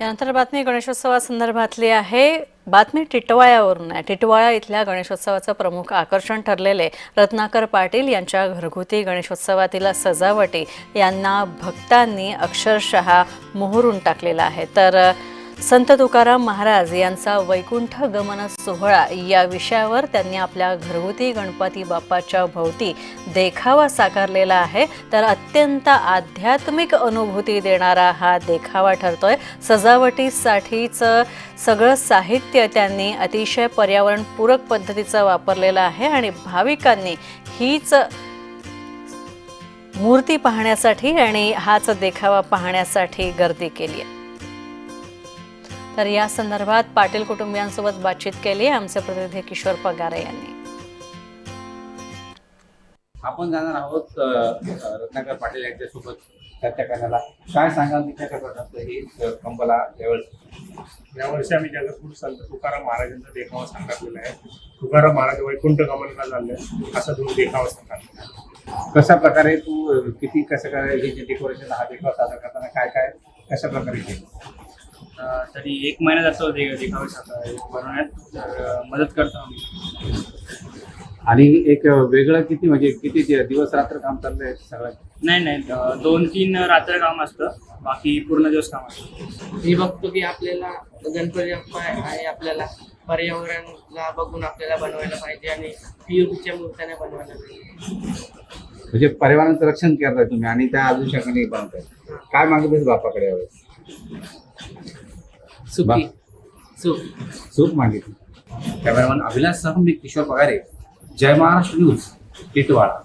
यानंतर बातमी गणेशोत्सवासंदर्भातली आहे. बातमी टिटवाळ्यावरून आहे. टिटवाळा इथल्या गणेशोत्सवाचं प्रमुख आकर्षण ठरलेले रत्नाकर पाटील यांच्या घरगुती गणेशोत्सवातील सजावटी यांना भक्तांनी अक्षरशः मोहरून टाकलेला आहे. तर संत तुकाराम महाराज यांचा वैकुंठ गमन सोहळा या विषयावर त्यांनी आपल्या घरगुती गणपती बाप्पाच्या भोवती देखावा साकारलेला आहे. तर अत्यंत आध्यात्मिक अनुभूती देणारा हा देखावा ठरतोय. सजावटीसाठीच सगळं साहित्य त्यांनी अतिशय पर्यावरणपूरक पद्धतीचं वापरलेलं आहे आणि भाविकांनी हीच मूर्ती पाहण्यासाठी आणि हाच देखावा पाहण्यासाठी गर्दी केली आहे. तर या संदर्भात पाटील कुटुंबियांसोबत बातचीत केली. आमचे प्रतिनिधी किशोर पगारे यांनी. आपण जाणार आहोत रत्नाकर पाटील यांच्यासोबत चर्चा करण्याला. काय सांगाल की कशा प्रकारचं हे कंबला यावेळेस? यावर्षी आम्ही जगद्गुरु संत तुकाराम महाराजांचा देखावा सांगितलेला आहे. तुकाराम महाराज वैकुंठ गमनला चालले असा तो देखावा सांगितलेला आहे. कशा प्रकारे तू किती कसं काय हे जे डेकोरेशन हा देखावा सादर करताना काय काय कशा प्रकारे केलं? तरी एक महिना जातो दे देखावे बनवण्यात तर मदत करतो आम्ही. आणि एक वेगळं किती म्हणजे किती दिवस रात्र काम चाललंय सगळं? नाही नाही दोन तीन रात्र काम असतं. बाकी पूर्ण दिवस काम असतं. मी बघतो की आपल्याला गणपती बाप्पा आहे आपल्याला. पर्यावरणला बघून आपल्याला बनवायला पाहिजे आणि पीओपीच्या मूर्त्याने बनवायला पाहिजे. म्हणजे पर्यावरणाचं रक्षण करताय तुम्ही आणि त्या आदर्शाकडे बनवताय काय मागितलं बापाकडे यावेळेस? सुख सूप कॅमेरामॅन अभिलाष सह मी किशोर पगारे. जय महाराष्ट्र न्यूज टिटवाळा